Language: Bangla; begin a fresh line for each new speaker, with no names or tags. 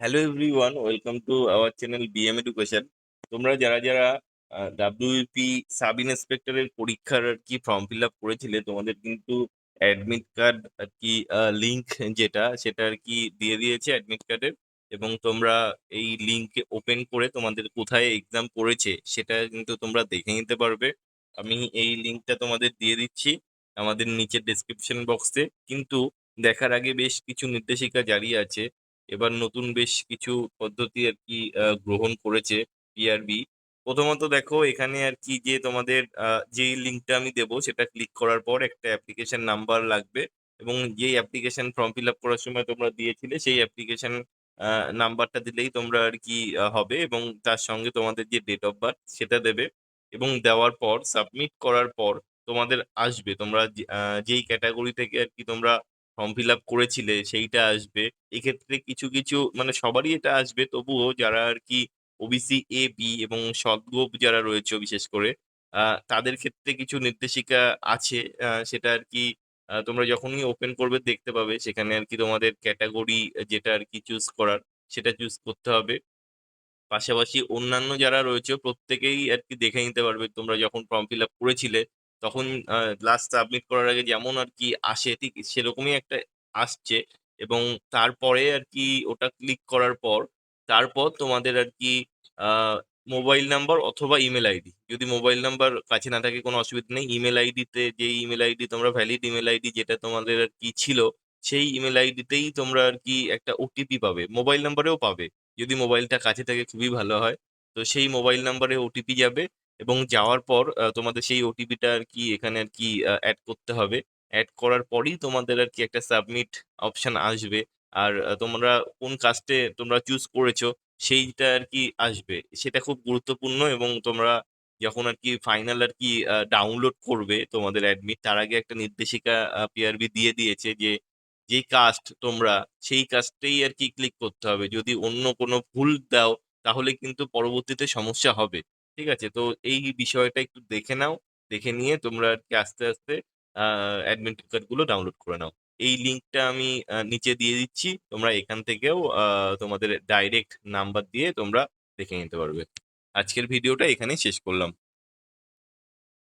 Hello everyone welcome to our channel BM education তোমরা যারা যারা ডাব্লিউপি সাব ইন্সপেক্টরের পরীক্ষার আর কি ফর্ম ফিল আপ করেছিলে, তোমাদের কিন্তু অ্যাডমিট কার্ড আর কি লিঙ্ক যেটা, সেটা আর কি দিয়ে দিয়েছে অ্যাডমিট কার্ডের এবং তোমরা এই লিঙ্কে ওপেন করে তোমাদের কোথায় এক্সাম পড়েছে, সেটা কিন্তু তোমরা দেখে নিতে পারবে। আমি এই লিঙ্কটা তোমাদের দিয়ে দিচ্ছি, আমাদের নিচের ডেসক্রিপশন বক্সে কিন্তু দেখার আগে বেশ কিছু নির্দেশিকা জারি আছে। এবার নতুন বেশ কিছু পদ্ধতি আর কি গ্রহণ করেছে পিআরবি প্রথমত দেখো, এখানে আর কি যে তোমাদের যেই লিঙ্কটা আমি দেবো, সেটা ক্লিক করার পর একটা অ্যাপ্লিকেশন নাম্বার লাগবে এবং যেই অ্যাপ্লিকেশন ফর্ম ফিল আপ করার সময় তোমরা দিয়েছিলে, সেই অ্যাপ্লিকেশন নাম্বারটা দিলেই তোমরা আর কি হবে এবং তার সঙ্গে তোমাদের যে ডেট অফ বার্থ সেটা দেবে এবং দেওয়ার পর সাবমিট করার পর তোমাদের আসবে। তোমরা যেই ক্যাটাগরি থেকে আর কি তোমরা ফর্ম ফিল আপ করেছিলে, সেইটা আসবে। এক্ষেত্রে কিছু কিছু মানে সবারই এটা আসবে, তবুও যারা আর কি ওবিসি এ বি এবং সদ্গোপ যারা রয়েছে বিশেষ করে তাদের ক্ষেত্রে কিছু নির্দেশিকা আছে সেটা আর কি তোমরা যখনই ওপেন করবে দেখতে পাবে, সেখানে আর কি তোমাদের ক্যাটাগরি যেটা আর কি চুজ করার, সেটা চুজ করতে হবে। পাশাপাশি অন্যান্য যারা রয়েছে, প্রত্যেকেই আর কি দেখে নিতে পারবে, তোমরা যখন ফর্ম ফিল আপ করেছিলে তখন লাস্ট সাবমিট করার আগে যেমন আর কি আসে, ঠিক সেরকমই একটা আসছে এবং তারপরে আর কি ওটা ক্লিক করার পর, তারপর তোমাদের আর কি মোবাইল নাম্বার অথবা ইমেল আইডি যদি মোবাইল নাম্বার কাছে না থাকে কোনো অসুবিধা নেই ইমেল আইডিতে যে ইমেল আইডি তোমরা ভ্যালিড ইমেল আইডি যেটা তোমাদের আর কি ছিল, সেই ইমেল আইডিতেই তোমরা আর কি একটা ওটিপি পাবে মোবাইল নাম্বারেও পাবে, যদি মোবাইলটা কাছে থাকে খুবই ভালো হয়, তো সেই মোবাইল নাম্বারে ওটিপি যাবে এবং যাওয়ার পর তোমাদের সেই ওটিপিটা আর কি এখানে আর কি অ্যাড করতে হবে। অ্যাড করার পরই তোমাদের আর কি একটা সাবমিট অপশন আসবে। আর তোমরা কোন কাস্টে তোমরা চুজ করেছ সেইটা আর কি আসবে। সেটা খুব গুরুত্বপূর্ণ এবং তোমরা যখন আর কি ফাইনাল আর কি ডাউনলোড করবে তোমাদের অ্যাডমিট তার আগে একটা নির্দেশিকা পিআরবি দিয়ে দিয়েছে যে, যেই কাস্ট তোমরা, সেই কাস্টেই আর কি ক্লিক করতে হবে। যদি অন্য কোনো ভুল দাও, তাহলে কিন্তু পরবর্তীতে সমস্যা হবে। ঠিক আছে? তো এই বিষয়টা একটু দেখে নাও, দেখে নিয়ে তোমরা আস্তে আস্তে অ্যাডমিট কার্ডগুলো ডাউনলোড করে নাও। এই লিঙ্কটা আমি নিচে দিয়ে দিচ্ছি। তোমরা এখান থেকেও তোমাদের ডাইরেক্ট নাম্বার দিয়ে তোমরা দেখে নিতে পারবে। আজকের ভিডিওটা এখানেই শেষ করলাম।